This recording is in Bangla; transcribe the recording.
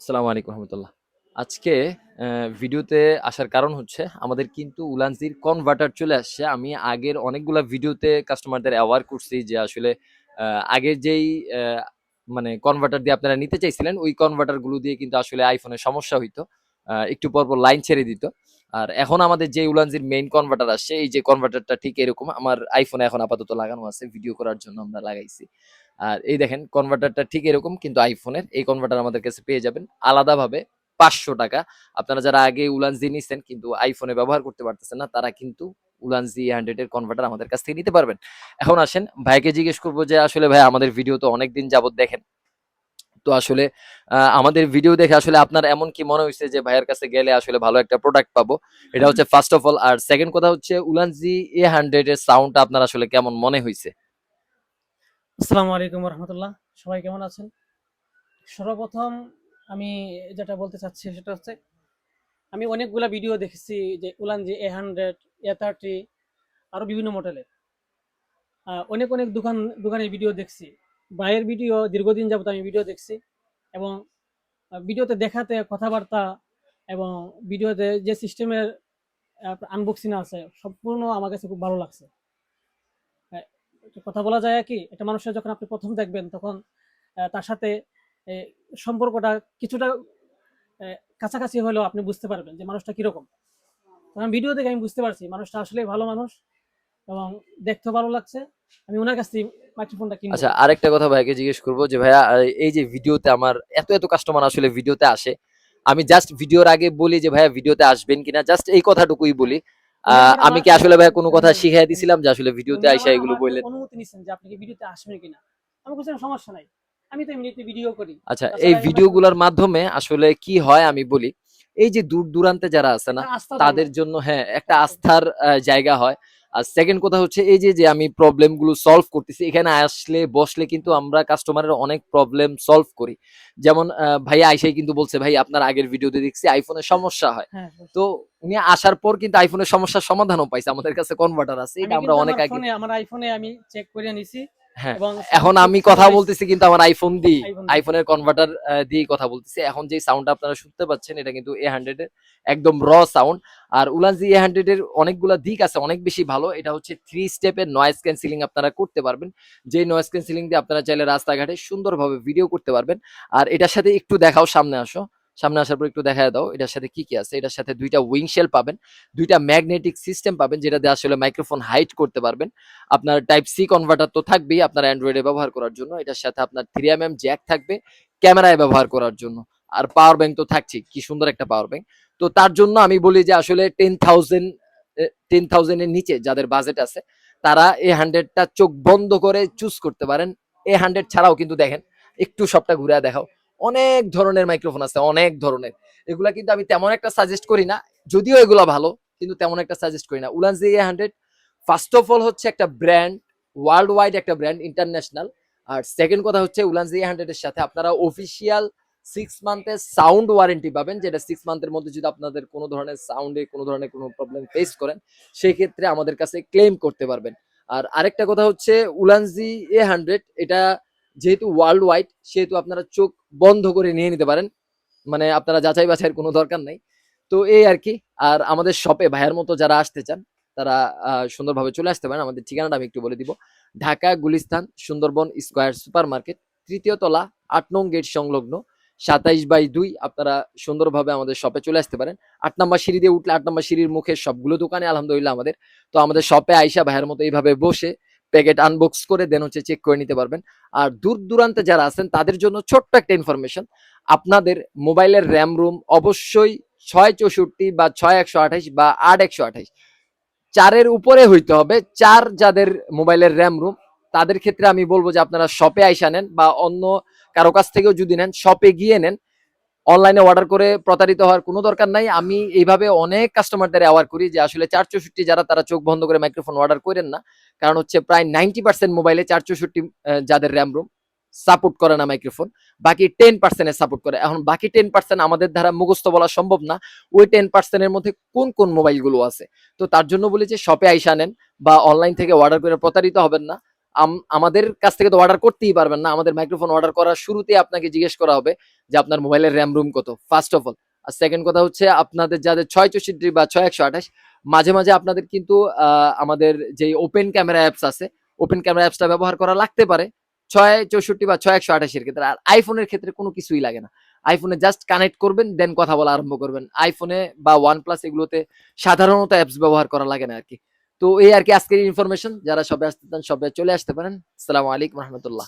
আসসালামু আলাইকুম রহমতুল্লাহ। আজকে ভিডিওতে আসার কারণ হচ্ছে, আমাদের কিন্তু উলানজির কনভার্টার চলে আসছে। আমি আগের অনেকগুলা ভিডিওতে কাস্টমারদের অ্যাওয়ার করছি যে আসলে আগের যেই মানে কনভার্টার দিয়ে আপনারা নিতে চাইছিলেন, ওই কনভার্টারগুলো দিয়ে কিন্তু আসলে আইফোনের সমস্যা হইতো একটু পর পর লাইন ছেড়ে দিত। আর এখন আমাদের যে উলানজির মেইন কনভার্টার আসছে, এই যে কনভার্টারটা ঠিক এরকম, আমার আইফোনে এখন আপাতত লাগানো আছে ভিডিও করার জন্য আমরা লাগাইছি। আর এই দেখেন কনভার্টারটা ঠিক এরকম, কিন্তু আইফোনের এই কনভার্টার আমাদের কাছে পেয়ে যাবেন আলাদাভাবে পাঁচশো টাকা। আপনারা যারা আগে উলানজি নিছেন, কিন্তু আইফোনে ব্যবহার করতে পারতেছেন না, তারা কিন্তু উলানজি হান্ড্রেড এর কনভার্টার আমাদের কাছ থেকে নিতে পারবেন। এখন আসেন, ভাইকে জিজ্ঞেস করব যে, আসলে ভাই, আমাদের ভিডিও তো অনেকদিন যাবত দেখেন। তো আসলে আমাদের ভিডিও দেখে আসলে আপনার এমন কি মনে হয়েছে যে, ভাইয়ের কাছে গেলে আসলে ভালো একটা প্রোডাক্ট পাবো? এটা হচ্ছে ফার্স্ট অফ অল আর সেকেন্ড কথা হচ্ছে উলানজি এ হান্ড্রেড এর সাউন্ডটা আপনার আসলে কেমন মনে হয়েছে? আসসালামু আলাইকুম রহমতুল্লাহ সবাই কেমন আছেন? সর্বপ্রথম আমি যেটা বলতে চাচ্ছি সেটা হচ্ছে, আমি অনেকগুলা ভিডিও দেখেছি যে Ulanzi A hundred A thirty আরও বিভিন্ন মডেলের অনেক অনেক দোকান, দোকানের ভিডিও দেখছি। ভাইয়ের ভিডিও দীর্ঘদিন যাবত আমি ভিডিও দেখছি এবং ভিডিওতে দেখাতে, কথাবার্তা এবং ভিডিওতে যে সিস্টেমের আনবক্সিং আছে, সম্পূর্ণ আমার কাছে খুব ভালো লাগছে। কথা বলা যায় কি? একটা মানুষের যখন আপনি প্রথম দেখবেন, তখন তার সাথে সম্পর্কটা কিছুটা কাছাকাছি হলেও আপনি বুঝতে পারবেন যে মানুষটা কীরকম। তখন ভিডিও দেখে আমি বুঝতে পারছি, মানুষটা আসলে ভালো মানুষ এবং দেখতেও ভালো লাগছে। আমি ওনার কাছ থেকে মাইক্রোফোনটা কিনবো। আচ্ছা আরেকটা কথা ভাইকে জিজ্ঞেস করব যে, ভাইয়া এই যে ভিডিওতে আমার, এত এত কাস্টমার আসলে ভিডিওতে আসে। আমি জাস্ট ভিডিওর আগে বলি যে, ভাইয়া, ভিডিওতে আসবেন কিনা? জাস্ট এই কথাটুকুই বলি। আমি কি আসলে ভাইয়া কোনো কথা শিখাই দিছিলাম যে আসলে ভিডিওতে উনি আইসা এগুলো বললেন অনুমতি নিচ্ছেন যে আপনি কি ভিডিওতে আসবেন কিনা? আমি বলছিলাম সমস্যা নাই। আমি তো এমনিতে ভিডিও করি। আচ্ছা এই ভিডিওগুলোর মাধ্যমে আসলে কি হয় আমি বলি এই যে দূর দূরান্তে যারা আছে না তাদের জন্য হ্যাঁ একটা আস্থার জায়গা হয়। আর সেকেন্ড কথা হচ্ছে এই যে যে আমি প্রবলেমগুলো সলভ করতেছি এখানে আসলে বসলে কিন্তু আমরা কাস্টমারের অনেক প্রবলেম সলভ করি। যেমন ভাই আইসাই কিন্তু বলছে ভাই আপনার আগের ভিডিওতে দেখছি আইফোনের সমস্যা হয় হ্যাঁ। তো উনি আসার পর কিন্তু আইফোনের সমস্যার সমাধানও পাইছে। আমাদের কাছে কনভার্টার আছে এটা আমরা অনেক আগে আমার আইফোনে আমি চেক করে নিছি হ্যাঁ এখন আমি কথা বলতেছি কিন্তু আমার আইফোন দিয়ে আইফোনের কনভার্টার দিয়ে কথা বলতেছি। এখন যে সাউন্ড আপনারা শুনতে পাচ্ছেন এটা কিন্তু এ হান্ড্রেড এর একদম র সাউন্ড আর উলানজি এ হান্ড্রেড এর অনেকগুলা দিক আছে অনেক বেশি ভালো। এটা হচ্ছে থ্রি স্টেপের নয়েজ ক্যান্সেলিং আপনারা করতে পারবেন। যে নয়েজ ক্যান্সেলিং দিয়ে আপনারা চাইলে রাস্তাঘাটে সুন্দরভাবে ভিডিও করতে পারবেন। আর এটার সাথে একটু দেখাও সামনে আসো। সামনে আসার পর একটু দেখা দাও, এটার সাথে কি কি আছে? এটার সাথে দুইটা উইংশেল পাবেন, দুইটা ম্যাগনেটিক সিস্টেম পাবেন, যেটা দিয়ে আসলে মাইক্রোফোন হাইট করতে পারবেন। আপনার টাইপ সি কনভার্টার তো থাকবেই আপনার অ্যান্ড্রয়েডে ব্যবহার করার জন্য, এটার সাথে আপনার থ্রি এম এম জ্যাক থাকবে ক্যামেরায় ব্যবহার করার জন্য। আর পাওয়ার ব্যাংক তো থাকছেই, কি সুন্দর একটা পাওয়ার ব্যাংক তো তার জন্য আমি বলি যে আসলে টেন থাউজেন্ড টেন থাউজেন্ডের নিচে যাদের বাজেট আছে, তারা এ হান্ড্রেডটা চোখ বন্ধ করে চুজ করতে পারেন। এ হান্ড্রেড ছাড়াও কিন্তু দেখেন, একটু সবটা ঘুরে দেখাও। অনেক ধরনের মাইক্রোফোন আছে, অনেক ধরনের। এগুলা কিন্তু আমি তেমন একটা সাজেস্ট করি না, যদিও এগুলা ভালো, কিন্তু তেমন একটা সাজেস্ট করি না। Ulanzi A hundred first of all হচ্ছে একটা ব্র্যান্ড ওয়ার্ল্ড ওয়াইড একটা ব্র্যান্ড ইন্টারন্যাশনাল আর সেকেন্ড কথা হচ্ছে উলানজি হান্ড্রেড এর সাথে আপনারা অফিসিয়াল সিক্স মান্থের সাউন্ড ওয়ারেন্টি পাবেন, যেটা সিক্স মান্থের মধ্যে যদি আপনাদের কোনো ধরনের সাউন্ডে কোনো ধরনের কোনো প্রবলেম ফেস করেন সেই ক্ষেত্রে আমাদের কাছে ক্লেম করতে পারবেন। আর আরেকটা কথা হচ্ছে উলানজি এ হান্ড্রেড এটা যেহেতু ওয়ার্ল্ড ওয়াইড সেহেতু আপনারা চোখ বন্ধ করে নিয়ে নিতে পারেন। মানে আপনারা যাচাই বাছাইয়ের কোনো দরকার নাই। তো এই আর কি, আর আমাদের শপে ভাইয়ের মতো যারা আসতে চান, তারা সুন্দরভাবে চলে আসতে পারেন। আমাদের ঠিকানাটা আমি একটু বলে দিব। Dhaka, Gulistan, Sundarban square super market তৃতীয় তলা, আট নং গেট সংলগ্ন, সাতাইশ বাই দুই। আপনারা সুন্দরভাবে আমাদের শপে চলে আসতে পারেন। আট নম্বর সিঁড়ি দিয়ে উঠলে আট নম্বর সিঁড়ির মুখে সবগুলো দোকানে, আলহামদুলিল্লাহ, আমাদের। তো আমাদের শপে আইসা ভাইয়ের মতো এইভাবে বসে প্যাকেট আনবক্স করে দেন হচ্ছে চেক করে নিতে পারবেন। আর দূর দূরান্তে যারা আছেন, তাদের জন্য ছোট্ট একটা ইনফরমেশন আপনাদের মোবাইলের র্যাম রুম অবশ্যই ছয় চৌষট্টি বা ছয় একশো আঠাইশ বা আট একশো আঠাইশ চারের উপরে হইতে হবে, চার যাদের মোবাইলের র্যাম রুম তাদের ক্ষেত্রে আমি বলব যে আপনারা শপে আইসা নেন বা অন্য কারও কাছ থেকেও যদি নেন শপে গিয়ে নেন। অনলাইনে অর্ডার করে প্রতারিত হওয়ার কোনো দরকার নাই। আমি এইভাবে অনেক কাস্টমারদের অ্যাওয়ার করি যে আসলে চার চৌষট্টি যারা, তারা চোখ বন্ধ করে মাইক্রোফোন অর্ডার করেন না। কারণ হচ্ছে প্রায় নাইনটি পার্সেন্ট মোবাইলে চার চৌষট্টি যাদের র্যাম রুম সাপোর্ট করে না মাইক্রোফোন বাকি টেন পার্সেন্টে সাপোর্ট করে। এখন বাকি টেন পার্সেন্ট আমাদের দ্বারা মুখস্থ বলা সম্ভব না। ওই টেন পার্সেন্টের মধ্যে কোন কোন মোবাইলগুলো আছে? তো তার জন্য বলি যে শপে আইসা নেন বা অনলাইন থেকে অর্ডার করে প্রতারিত হবেন না। আমাদের কাছ থেকে তো অর্ডার করতেই পারবেন না। আমাদের মাইক্রোফোন অর্ডার করার শুরুতে আপনাকে জিজ্ঞেস করা হবে যে আপনার মোবাইলের র্যাম রুম কত। ফার্স্ট অফ অল আর সেকেন্ড কথা হচ্ছে আপনাদের যাদের ছয় চৌষট্টি বা ছয় একশো আঠাশ, মাঝে মাঝে আপনাদের কিন্তু আমাদের যে ওপেন ক্যামেরা অ্যাপস আছে ওপেন ক্যামেরা অ্যাপসটা ব্যবহার করা লাগতে পারে। ছয় চৌষট্টি বা ছয় একশো আঠাশের ক্ষেত্রে। আর আইফোনের ক্ষেত্রে কোনো কিছুই লাগে না। আইফোনে জাস্ট কানেক্ট করবেন দেন কথা বলা আরম্ভ করবেন। আইফোনে বা ওয়ান প্লাস এগুলোতে সাধারণত অ্যাপস ব্যবহার করা লাগে না আর কি। তো এই আর কি আজকের ইনফরমেশন যারা সবাই আসতে চান সবাই চলে আসতে পারেন। আসসালামু আলাইকুম রহমতুল্লাহ।